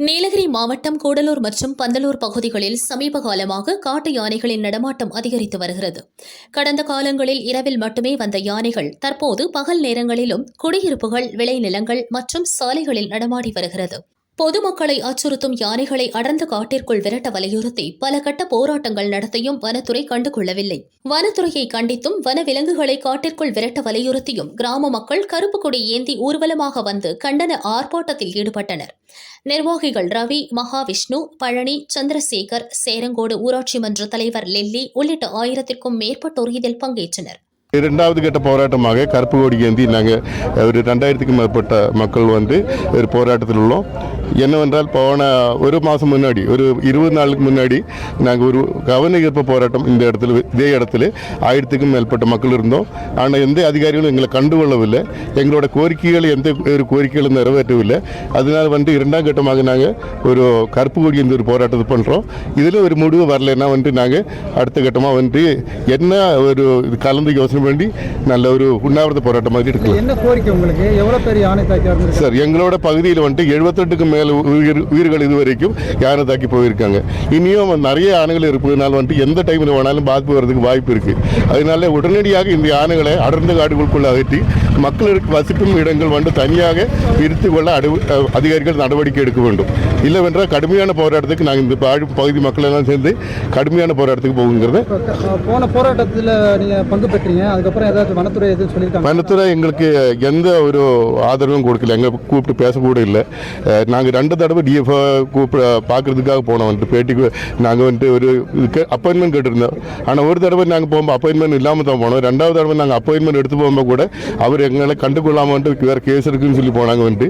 நீலகிரி மாவட்டம் கூடலூர் மற்றும் பந்தலூர் பகுதிகளில் சமீப காலமாக காட்டு யானைகளின் நடமாட்டம் அதிகரித்து வருகிறது. கடந்த காலங்களில் இரவில் மட்டுமே வந்த யானைகள் தற்போது பகல் நேரங்களிலும் குடியிருப்புகள் விளைநிலங்கள் மற்றும் சாலைகளில் நடமாடி வருகிறது. பொதுமக்களை அச்சுறுத்தும் யானைகளை அடர்ந்த காட்டிற்குள் விரட்ட வலியுறுத்தி பல கட்ட போராட்டங்கள் நடத்தியும் வனத்துறை கண்டுகொள்ளவில்லை. வனத்துறையை கண்டித்தும் வன விலங்குகளை காட்டிற்குள் விரட்ட வலியுறுத்தியும் கிராம மக்கள் கருப்பு கொடி ஏந்தி ஊர்வலமாக வந்து கண்டன ஆர்ப்பாட்டத்தில் ஈடுபட்டனர். நிர்வாகிகள் ரவி மகாவிஷ்ணு பழனி சந்திரசேகர் சேரங்கோடு ஊராட்சி மன்ற தலைவர் லெல்லி உள்ளிட்ட ஆயிரத்திற்கும் மேற்பட்டோர் இதில் பங்கேற்றனர். இரண்டாவது கட்ட போராட்டமாக கருப்பு கொடி ஏந்தி நாங்கள் ஒரு ரெண்டாயிரத்துக்கும் மேற்பட்ட மக்கள் வந்து ஒரு போராட்டத்தில் உள்ளோம். என்னவென்றால் போன ஒரு மாதம் முன்னாடி ஒரு இருபது நாளுக்கு முன்னாடி நாங்கள் ஒரு கவன ஈர்ப்பு போராட்டம் இந்த இடத்துல இதே இடத்துல ஆயிரத்துக்கும் மேற்பட்ட மக்கள் இருந்தோம். ஆனால் எந்த அதிகாரிகளும் எங்களை கண்டுகொள்ளவில்லை. எங்களோட கோரிக்கைகள் எந்த ஒரு கோரிக்கைகளும் நிறைவேற்றவில்லை. அதனால் வந்து இரண்டாம் கட்டமாக நாங்கள் ஒரு கருப்பு கொடி ஏந்தி ஒரு போராட்டத்தை பண்ணுறோம் இதில் ஒரு முடிவு வரலைன்னா வந்து நாங்கள் அடுத்த கட்டமாக வந்து என்ன ஒரு இது கலந்து யோசனை பண்ணி நல்ல ஒரு உண்ணாவிரத போராட்டம் மாதிரி எடுக்கலாம். என்ன கோரிக்கை உங்களுக்கு? எவ்வளவு பெரிய யானை தாக்கி இருந்திருக்கு சார் எங்களோட பகுதியில் வந்துட்டு எழுபத்தெட்டுக்கும் மேல் உயிர் உயிர்கள் இது வரைக்கும் யானை தாக்கி போயிருக்காங்க. இனியும் நிறைய யானைகள் இருப்பதனால வந்துட்டு எந்த டைமில் வேணாலும் பாதிப்பு வர்றதுக்கு வாய்ப்பு இருக்கு. அதனால உடனடியாக இந்த யானைகளை அடர்ந்த காடுகளுக்குள்ள அகற்றி மக்களுக்கு வசிக்கும் இடங்கள் வந்து தனியாக பிரித்து கொள்ள அடு- அதிகாரிகள் நடவடிக்கை எடுக்க வேண்டும். இல்லைவென்றால் கடுமையான போராட்டத்துக்கு நாங்கள் இந்த பகுதி மக்கள் எல்லாம் சேர்ந்து கடுமையான போராட்டத்துக்கு போகுங்கிறத போன போராட்டத்தில் நீங்க பங்கு பெற்றீங்க. அதுக்கப்புறம் ஏதாச்சும் வனத்துறை எதுவும் சொல்லியிருக்காங்க வனத்துறை எங்களுக்கு எந்த ஒரு ஆதரவும் கொடுக்கல. எங்களை கூப்பிட்டு பேசக்கூட இல்லை. நாங்கள் ரெண்டு தடவை டிஎஃப் கூப்பிட பார்க்கறதுக்காக போனோம். வந்துட்டு பேட்டிக்கு நாங்கள் வந்துட்டு ஒரு இதுக்கு அப்பாயின்மெண்ட் கேட்டிருந்தோம். ஆனால் ஒரு தடவை நாங்கள் போகும்போது அப்பாயின்மெண்ட் இல்லாமல் தான் போனோம். ரெண்டாவது தடவை நாங்கள் அப்பாயின்மெண்ட் எடுத்து போகும்போது கூட அவர் எங்களை கண்டுகொள்ளாமல் வந்துட்டு வேறு கேஸ் இருக்குன்னு சொல்லி போனாங்க வந்துட்டு.